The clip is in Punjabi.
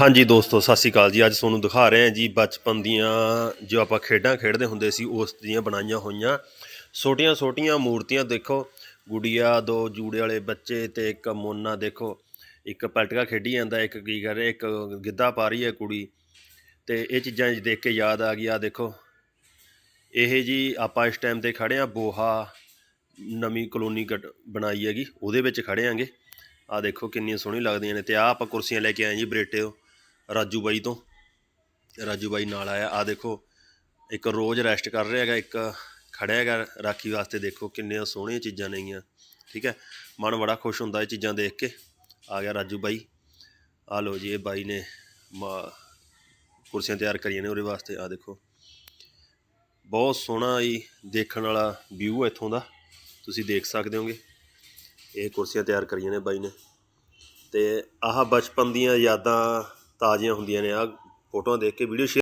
ਹਾਂਜੀ ਦੋਸਤੋ, ਸਤਿ ਸ਼੍ਰੀ ਅਕਾਲ ਜੀ। ਅੱਜ ਤੁਹਾਨੂੰ ਦਿਖਾ ਰਹੇ ਹਾਂ ਜੀ ਬਚਪਨ ਦੀਆਂ ਜੋ ਆਪਾਂ ਖੇਡਾਂ ਖੇਡਦੇ ਹੁੰਦੇ ਸੀ, ਉਸ ਦੀਆਂ ਬਣਾਈਆਂ ਹੋਈਆਂ। ਛੋਟੀਆਂ ਛੋਟੀਆਂ ਮੂਰਤੀਆਂ ਦੇਖੋ, ਗੁੜੀਆ, ਦੋ ਜੂੜੇ ਵਾਲੇ ਬੱਚੇ ਤੇ ਇੱਕ ਮੋਨਾ ਦੇਖੋ। ਇੱਕ ਪਲਟਕਾ ਖੇਡੀ ਜਾਂਦਾ, ਇੱਕ ਕੀ ਕਰ ਰਿਹਾ, ਇੱਕ ਗਿੱਧਾ ਪਾ ਰਹੀ ਹੈ ਕੁੜੀ। ਤੇ ਇਹ ਚੀਜ਼ਾਂ ਦੇਖ ਕੇ ਯਾਦ ਆ ਗਈ। ਆ ਦੇਖੋ, ਇਹ ਜੀ ਆਪਾਂ ਇਸ ਟਾਈਮ ਤੇ ਖੜੇ ਆ ਬੋਹਾ ਨਵੀਂ ਕਲੋਨੀ ਕੱਟ ਬਣਾਈ ਹੈਗੀ, ਉਹਦੇ ਵਿੱਚ ਖੜੇ ਆਂਗੇ ਆ ਦੇਖੋ, ਕਿੰਨੀਆਂ ਸੋਹਣੀ ਲੱਗਦੀਆਂ ਨੇ ਤੇ ਆ ਆਪਾਂ ਕੁਰਸੀਆਂ ਲੈ ਕੇ ਆਏ ਜੀ, ਬਰੇਟੇ ਤੋਂ ਰਾਜੂ ਬਾਈ ਤੋਂ। ਰਾਜੂ ਬਾਈ ਨਾਲ ਆਇਆ। ਆ ਦੇਖੋ, ਇੱਕ ਰੋਜ਼ ਰੈਸਟ ਕਰ ਰਿਹਾ ਹੈਗਾ, ਇੱਕ ਖੜਿਆ ਹੈਗਾ ਰਾਖੀ ਵਾਸਤੇ। ਦੇਖੋ ਕਿੰਨੀਆਂ ਸੋਹਣੀਆਂ ਚੀਜ਼ਾਂ ਨੇਗੀਆਂ ਠੀਕ ਹੈ? ਮਨ ਬੜਾ ਖੁਸ਼ ਹੁੰਦਾ ਇਹ ਚੀਜ਼ਾਂ ਦੇਖ ਕੇ। ਆ ਗਿਆ ਰਾਜੂ ਬਾਈ। ਆ ਲੋ ਜੀ, ਇਹ ਬਾਈ ਨੇ ਮਾ- ਕੁਰਸੀਆਂ ਤਿਆਰ ਕਰੀਆਂ ਨੇ ਉਹਦੇ ਵਾਸਤੇ। ਆ ਦੇਖੋ, ਬਹੁਤ ਸੋਹਣਾ ਹੀ ਦੇਖਣ ਵਾਲਾ ਵਿਊ ਹੈ ਇੱਥੋਂ ਦਾ। ਤੁਸੀਂ ਦੇਖ ਸਕਦੇ ਹੋਗੇ, ਇਹ ਕੁਰਸੀਆਂ ਤਿਆਰ ਕਰੀਆਂ ਨੇ ਬਾਈ ਨੇ। ਤੇ ਆਹ ਬਚਪਨ ਦੀਆਂ ਯਾਦਾਂ ਤਾਜ਼ੀਆਂ ਹੁੰਦੀਆਂ ਨੇ। ਆ ਫੋਟੋਆਂ ਦੇਖ ਕੇ ਵੀਡੀਓ ਸ਼ੇਅਰ